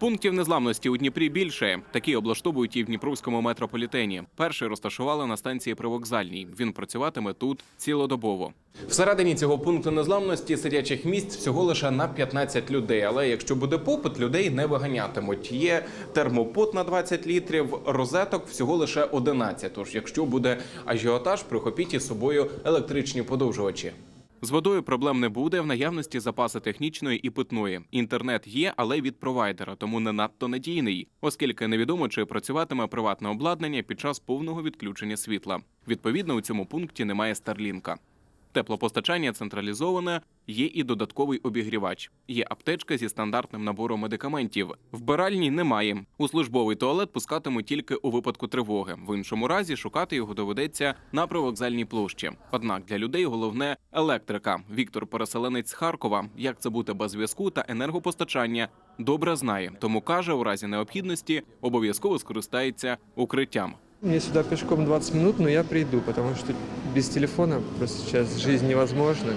Пунктів незламності у Дніпрі більше. Такі облаштовують і в Дніпровському метрополітені. Перший розташували на станції Привокзальній. Він працюватиме тут цілодобово. Всередині цього пункту незламності сидячих місць всього лише на 15 людей. Але якщо буде попит, людей не виганятимуть. Є термопот на 20 літрів, розеток всього лише 11. Тож, якщо буде ажіотаж, прихопіть із собою електричні подовжувачі. З водою проблем не буде в наявності запаси технічної і питної. Інтернет є, але від провайдера, тому не надто надійний, оскільки невідомо, чи працюватиме приватне обладнання під час повного відключення світла. Відповідно, у цьому пункті немає старлінка. Теплопостачання централізоване, є і додатковий обігрівач. Є аптечка зі стандартним набором медикаментів. Вбиральні немає. У службовий туалет пускатимуть тільки у випадку тривоги. В іншому разі шукати його доведеться на привокзальній площі. Однак для людей головне електрика. Віктор переселенець з Харкова. Як це бути без зв'язку та енергопостачання, добре знає. Тому каже, у разі необхідності обов'язково скористається укриттям. Мне сюда пешком 20 минут, но я приду, потому что без телефона просто сейчас жизнь невозможна.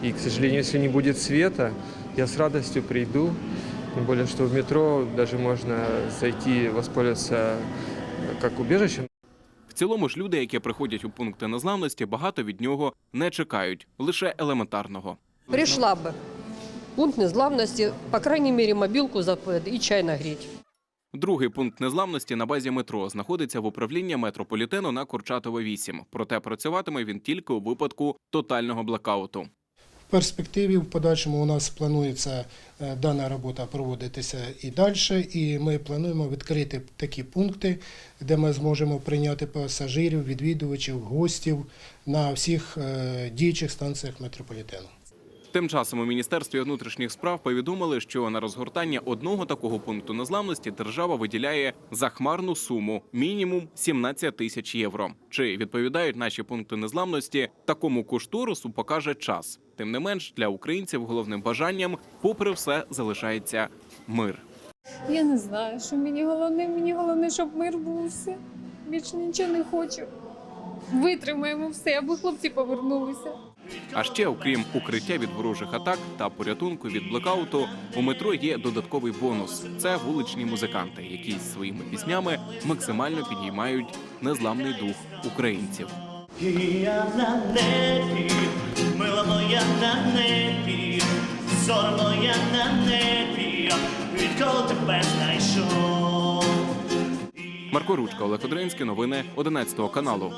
И, к сожалению, если не будет света, я с радостью приду. Тем более, что в метро даже можно зайти, воспользоваться э, как убежищем. В цілому ж люди, які приходять у пункти незламності, багато від нього не чекають, лише елементарного. Пришла бы. Пункт незглавности, по крайней мере, мобилку запад и чай нагреть. Другий пункт незламності на базі метро знаходиться в управлінні метрополітену на Курчатова 8. Проте працюватиме він тільки у випадку тотального блекауту. В перспективі в подальшому у нас планується е, дана робота проводитися і далі, і ми плануємо відкрити такі пункти, де ми зможемо прийняти пасажирів, відвідувачів, гостів на всіх е, діючих станціях метрополітену. Тим часом у міністерстві внутрішніх справ повідомили, що на розгортання одного такого пункту незламності держава виділяє захмарну суму мінімум 17 тисяч євро. Чи відповідають наші пункти незламності такому кошторису, покаже час. Тим не менш, для українців головним бажанням, попри все, залишається мир. Я не знаю, що мені головне. Мені головне, щоб мир був. Більше нічого не хочу. Витримаємо все, аби хлопці повернулися. А ще, окрім укриття від ворожих атак та порятунку від блекауту, у метро є додатковий бонус: це вуличні музиканти, які своїми піснями максимально підіймають незламний дух українців. Я на небі, мила моя на небі, зоря моя на небі, відколи тебе знайшов. Марко Ручка, Олег Одринський, новини 11 каналу.